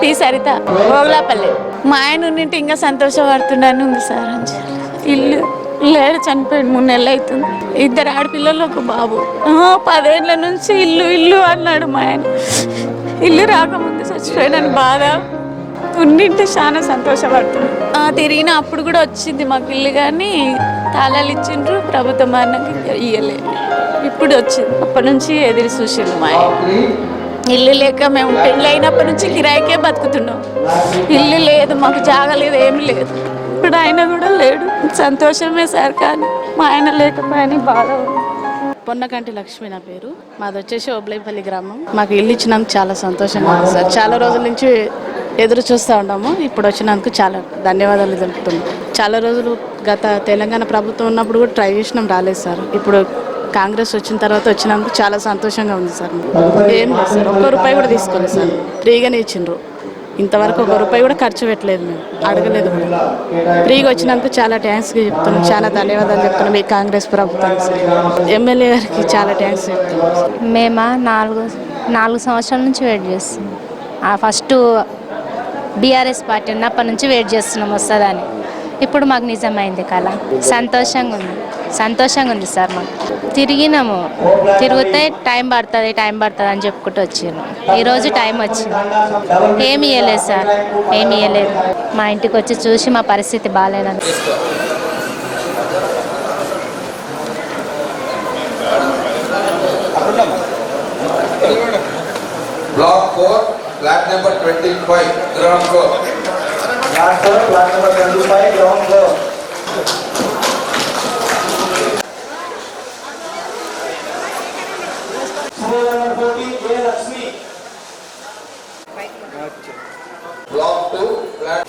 P Saritha ఓగలాపల్లి మా ఆయన ఉన్నింటి ఇంకా సంతోషపడుతున్నాను ఉంది సార్ అని చెప్పి. ఇల్లు లేడు చనిపోయాడు మూడు నెలలు అవుతుంది. ఇద్దరు ఆడపిల్లలు ఒక బాబు. పదేళ్ళ నుంచి ఇల్లు ఇల్లు అన్నాడు మా ఆయన. ఇల్లు రాకముందు చచ్చిపోయాడని బాధ. ఉన్నింటి చాలా సంతోషపడుతున్నాడు ఆ, తిరిగిన అప్పుడు కూడా వచ్చింది మాకు ఇల్లు కానీ తాళాలు ఇచ్చిండ్రు ప్రభుత్వం అన్నకి ఇయ్యలే. ఇప్పుడు వచ్చింది. అప్పటి నుంచి ఎదురు చూసిండు మా ఆయన. ఇల్లు లేక మేము పెళ్ళి అయినప్పటి నుంచి కిరాయికే బతుకుతున్నాం. ఇల్లు లేదు మాకు జాగలేదు ఏం లేదు. ఇప్పుడు ఆయన కూడా లేడు. సంతోషమే సార్ కానీ మా ఆయన లేకపోయినా బాధ ఉంది. పొన్నకంటి లక్ష్మి నా పేరు. మాది వచ్చేసి ఓబ్లేపల్లి గ్రామం. మాకు ఇల్లు ఇచ్చినందుకు చాలా సంతోషంగా ఉంది సార్. చాలా రోజుల నుంచి ఎదురు చూస్తూ ఉన్నాము. ఇప్పుడు వచ్చినందుకు చాలా ధన్యవాదాలు తెలుపుతున్నాం. చాలా రోజులు గత తెలంగాణ ప్రభుత్వం ఉన్నప్పుడు కూడా ట్రై చేసినాం రాలేదు సార్. ఇప్పుడు కాంగ్రెస్ వచ్చిన తర్వాత వచ్చినందుకు చాలా సంతోషంగా ఉంది సార్. ఏం లేదు సార్ ఒక్క రూపాయి కూడా తీసుకోలేదు సార్. ఫ్రీగానే ఇచ్చిండ్రు. ఇంతవరకు ఒక రూపాయి కూడా ఖర్చు పెట్టలేదు మేము. అడగలేదు కూడా ఫ్రీగా వచ్చినందుకు చాలా థ్యాంక్స్ చెప్తున్నాం. చాలా ధన్యవాదాలు చెప్తున్నాం ఈ కాంగ్రెస్ ప్రభుత్వానికి సార్. ఎమ్మెల్యే గారికి చాలా థ్యాంక్స్ చెప్తున్నాం. మేమా? నాలుగు నాలుగు సంవత్సరాల నుంచి వెయిట్ చేస్తున్నాం. ఆ ఫస్ట్ బీఆర్ఎస్ పార్టీ ఉన్నప్పటి నుంచి వెయిట్ చేస్తున్నాం వస్తుందని ఇప్పుడు మాకు నిజమైంది కళ. సంతోషంగా ఉంది. సంతోషంగా ఉంది సార్ మాకు. తిరిగినాము. తిరిగితే టైం పడుతుంది టైం పడుతుంది అని చెప్పుకుంటూ వచ్చాను ఈరోజు టైం వచ్చింది. ఏమి ఇవ్వలేదు సార్. ఏమి ఇవ్వలేదు మా ఇంటికి వచ్చి చూసి మా పరిస్థితి బాగాలేదని. Block four flat number 25, ground floor. Last floor, flat number 25, ground floor. Serial number 40, J. Lakshmi. Block 2, flat.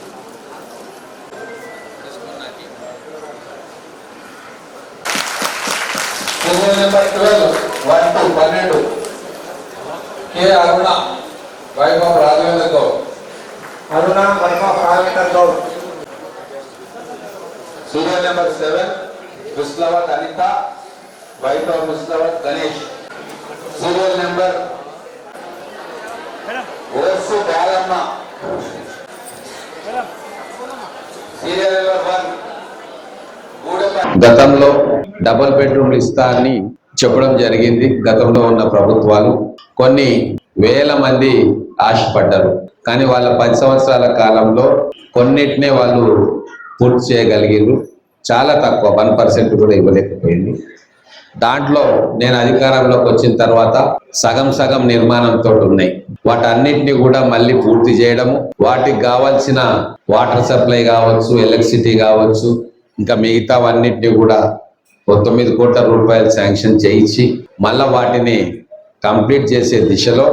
Serial number 12, Vaibhava Rajavendra seven Vishnava Kalitha Ganesh. Serial number ఓసు Balamma. Serial గతంలో డబల్ బెడ్రూమ్లు ఇస్తారని చెప్పడం జరిగింది గతంలో ఉన్న ప్రభుత్వాలు. కొన్ని వేల మంది ఆశపడ్డారు. కానీ వాళ్ళ పది సంవత్సరాల కాలంలో కొన్నిటినే వాళ్ళు పూర్తి చేయగలిగారు చాలా తక్కువ వన్ పర్సెంట్ కూడా ఇవ్వలేకపోయింది. దాంట్లో నేను అధికారంలోకి వచ్చిన తర్వాత సగం సగం నిర్మాణంతో ఉన్నాయి. వాటన్నిటిని కూడా మళ్ళీ పూర్తి చేయడము వాటికి కావాల్సిన వాటర్ సప్లై కావచ్చు ఎలక్ట్రిసిటీ కావచ్చు ఇంకా మిగతావన్నిటిని కూడా తొమ్మిది కోట్ల రూపాయలు శాంక్షన్ చేయించి మళ్ళా వాటిని కంప్లీట్ చేసే దిశలో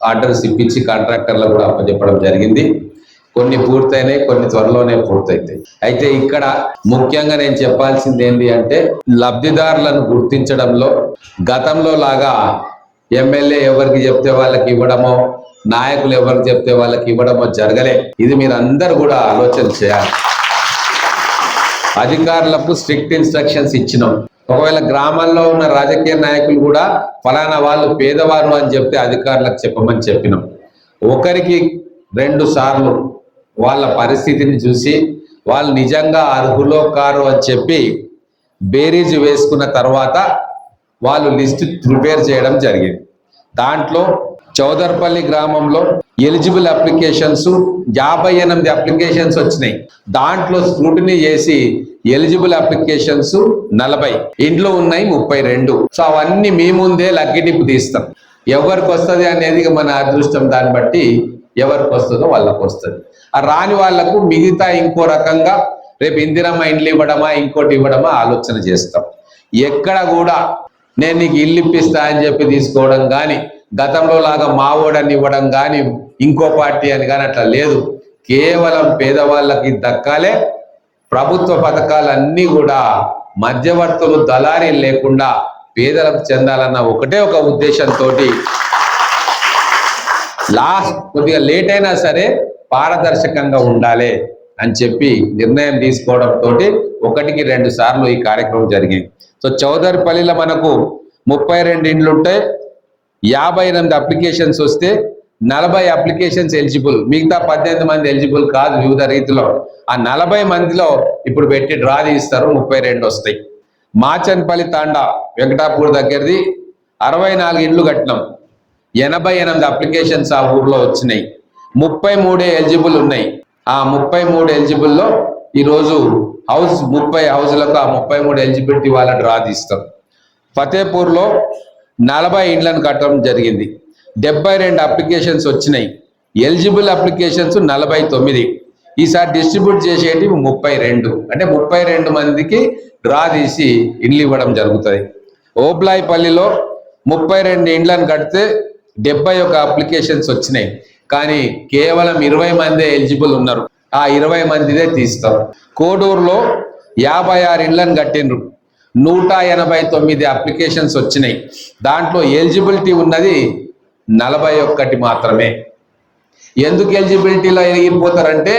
ఆర్డర్స్ ఇప్పించి కాంట్రాక్టర్లకు కూడా అప్పచెప్పడం జరిగింది. కొన్ని పూర్తయినాయి కొన్ని త్వరలోనే పూర్తయితాయి. అయితే ఇక్కడ ముఖ్యంగా నేను చెప్పాల్సింది ఏంటి అంటే లబ్ధిదారులను గుర్తించడంలో గతంలో లాగా ఎమ్మెల్యే ఎవరికి చెప్తే వాళ్ళకి ఇవ్వడమో నాయకులు ఎవరికి చెప్తే వాళ్ళకి ఇవ్వడమో జరగలే. ఇది మీరు అందరు కూడా ఆలోచన చేయాలి. అధికారులకు స్ట్రిక్ట్ ఇన్స్ట్రక్షన్స్ ఇచ్చినాం. ఒకవేళ గ్రామాల్లో ఉన్న రాజకీయ నాయకులు కూడా ఫలానా వాళ్ళు పేదవారు అని చెప్తే అధికారులకు చెప్పమని చెప్పినాం. ఒకరికి రెండు సార్లు వాళ్ళ పరిస్థితిని చూసి వాళ్ళు నిజంగా అర్హులో కారు అని చెప్పి బేరీజ్ వేసుకున్న తర్వాత వాళ్ళు లిస్ట్ ప్రిపేర్ చేయడం జరిగింది. దాంట్లో చౌదర్పల్లి గ్రామంలో ఎలిజిబుల్ అప్లికేషన్స్ యాభై ఎనిమిది అప్లికేషన్స్ వచ్చినాయి. దాంట్లో స్క్రూటినీ చేసి ఎలిజిబుల్ అప్లికేషన్స్ నలభై ఇంట్లో ఉన్నాయి ముప్పై రెండు. సో అవన్నీ మీ ముందే లగ్గిటిప్పు తీస్తాం. ఎవరికి వస్తుంది అనేది మన అదృష్టం దాన్ని బట్టి ఎవరికి వస్తుందో వాళ్ళకు వస్తుంది. ఆ రాని వాళ్ళకు మిగతా ఇంకో రకంగా రేపు ఇందిరమ్మ ఇండ్లు ఇవ్వడమా ఇంకోటి ఇవ్వడమా ఆలోచన చేస్తాం. ఎక్కడ కూడా నేను నీకు ఇల్లు ఇప్పిస్తా అని చెప్పి తీసుకోవడం కానీ గతంలో లాగా మావోడని ఇవ్వడం కానీ ఇంకో పార్టీ అని కానీ అట్లా లేదు. కేవలం పేదవాళ్ళకి దక్కాలే. ప్రభుత్వ పథకాలన్నీ కూడా మధ్యవర్తులు దళారీ లేకుండా పేదలకు చెందాలన్న ఒకటే ఒక ఉద్దేశంతో లాస్ట్ కొద్దిగా లేట్ అయినా సరే పారదర్శకంగా ఉండాలి అని చెప్పి నిర్ణయం తీసుకోవడంతో ఒకటికి రెండు సార్లు ఈ కార్యక్రమం జరిగింది. సో చౌదరిపల్లిలో మనకు ముప్పై రెండు ఇండ్లుంటే యాభై ఎనిమిది అప్లికేషన్స్ వస్తే నలభై అప్లికేషన్స్ ఎలిజిబుల్ మిగతా పద్దెనిమిది మంది ఎలిజిబుల్ కాదు వివిధ రీతిలో. ఆ నలభై మందిలో ఇప్పుడు పెట్టి డ్రా తీస్తారు ముప్పై రెండు వస్తాయి. మాచన్పల్లి తాండా వెంకటాపూర్ దగ్గరది అరవై నాలుగు ఇండ్లు కట్టినాం. ఎనభై ఎనిమిది అప్లికేషన్స్ ఆ ఊర్లో వచ్చినాయి. ముప్పై మూడే ఎలిజిబుల్ ఉన్నాయి. ఆ ముప్పై మూడు ఎలిజిబుల్లో ఈరోజు హౌస్ ముప్పై హౌస్లకు ఆ ముప్పై మూడు ఎలిజిబిలిటీ వాళ్ళ డ్రా తీస్తాం ఫతేపూర్లో నలభై ఇండ్లను కట్టడం జరిగింది. డెబ్బై రెండు అప్లికేషన్స్ వచ్చినాయి. ఎలిజిబుల్ అప్లికేషన్స్ నలభై తొమ్మిది. ఈసారి డిస్ట్రిబ్యూట్ చేసేటివి ముప్పై రెండు. అంటే ముప్పై రెండు మందికి డ్రా తీసి ఇండ్లు ఇవ్వడం జరుగుతుంది. ఓబ్లాయిపల్లిలో ముప్పై రెండు ఇండ్లను కడితే డెబ్బై ఒక అప్లికేషన్స్ వచ్చినాయి. కానీ కేవలం ఇరవై మందే ఎలిజిబుల్ ఉన్నారు. ఆ ఇరవై మందిదే తీస్తారు. కోడూరులో యాభై ఆరు ఇండ్లను కట్టిండ్రు. నూట ఎనభై తొమ్మిది అప్లికేషన్స్ వచ్చినాయి. దాంట్లో ఎలిజిబిలిటీ ఉన్నది నలభై ఒక్కటి మాత్రమే. ఎందుకు ఎలిజిబిలిటీలో ఎగిరిపోతారంటే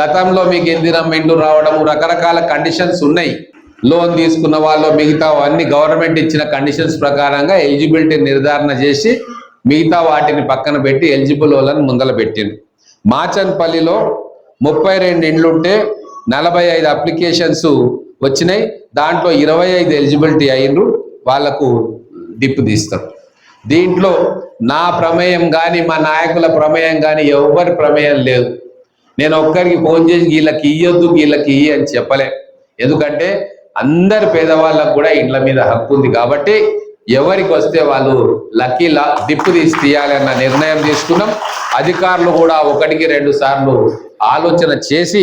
గతంలో మీకు ఇందిరం ఇండ్లు రావడం రకరకాల కండిషన్స్ ఉన్నాయి. లోన్ తీసుకున్న వాళ్ళు మిగతా అన్ని గవర్నమెంట్ ఇచ్చిన కండిషన్స్ ప్రకారంగా ఎలిజిబిలిటీ నిర్ధారణ చేసి మిగతా వాటిని పక్కన పెట్టి ఎలిజిబుల్ వాళ్ళని ముందల పెట్టింది మాచన్పల్లిలో ముప్పై రెండు ఇండ్లుంటే నలభై ఐదు అప్లికేషన్స్ వచ్చినాయి. దాంట్లో ఇరవై ఐదు ఎలిజిబిలిటీ అయినరు. వాళ్ళకు డిప్ తీస్తాం దీంట్లో నా ప్రమేయం కానీ మా నాయకుల ప్రమేయం కానీ ఎవరి ప్రమేయం లేదు. నేను ఒక్కరికి ఫోన్ చేసి వీళ్ళకి ఇయ్యొద్దు వీళ్ళకి ఇయ్యి అని చెప్పలే. ఎందుకంటే అందరి పేదవాళ్ళకు కూడా ఇండ్ల మీద హక్కు ఉంది కాబట్టి ఎవరికి వస్తే వాళ్ళు లక్కీ లా డిప్పు తీసి తీయాలి అన్న నిర్ణయం తీసుకున్నాం. అధికారులు కూడా ఒకటికి రెండు సార్లు ఆలోచన చేసి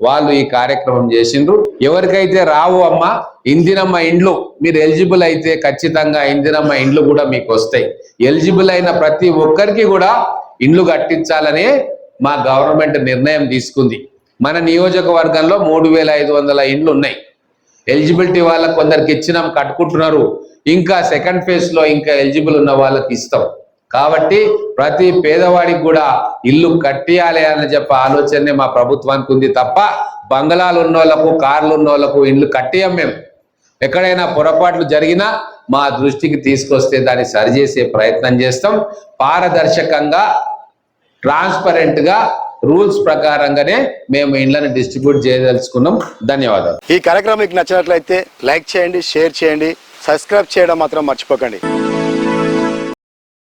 వాళ్ళు ఈ కార్యక్రమం చేసిండ్రు. ఎవరికైతే రావు అమ్మ ఇందినమ్మ ఇండ్లు మీరు ఎలిజిబుల్ అయితే ఖచ్చితంగా ఇందినమ్మ ఇండ్లు కూడా మీకు వస్తాయి. ఎలిజిబుల్ అయిన ప్రతి ఒక్కరికి కూడా ఇండ్లు కట్టించాలనే మా గవర్నమెంట్ నిర్ణయం తీసుకుంది. మన నియోజకవర్గంలో మూడు వేల ఐదు వందల ఇండ్లు ఉన్నాయి. ఎలిజిబిలిటీ వాళ్ళకి కొందరికి ఇచ్చినాం కట్టుకుంటున్నారు. ఇంకా సెకండ్ ఫేజ్లో ఇంకా ఎలిజిబుల్ ఉన్న వాళ్ళకి ఇస్తాం. కాబట్టి ప్రతి పేదవాడికి కూడా ఇల్లు కట్టియాలి అని చెప్పే ఆలోచనే మా ప్రభుత్వానికి ఉంది తప్ప బంగళాలు ఉన్న వాళ్ళకు కార్లు ఉన్న వాళ్ళకు ఇల్లు కట్టియం మేము ఎక్కడైనా పొరపాట్లు జరిగినా మా దృష్టికి తీసుకొస్తే దాన్ని సరిచేసే ప్రయత్నం చేస్తాం. పారదర్శకంగా ట్రాన్స్పరెంట్గా రూల్స్ ప్రకారంగానే మేము ఇండ్లను డిస్ట్రిబ్యూట్ చేయదలుచుకున్నాం. ధన్యవాదాలు. ఈ కార్యక్రమం మీకు నచ్చినట్లయితే లైక్ చేయండి షేర్ చేయండి సబ్స్క్రైబ్ చేయడం మాత్రం మర్చిపోకండి.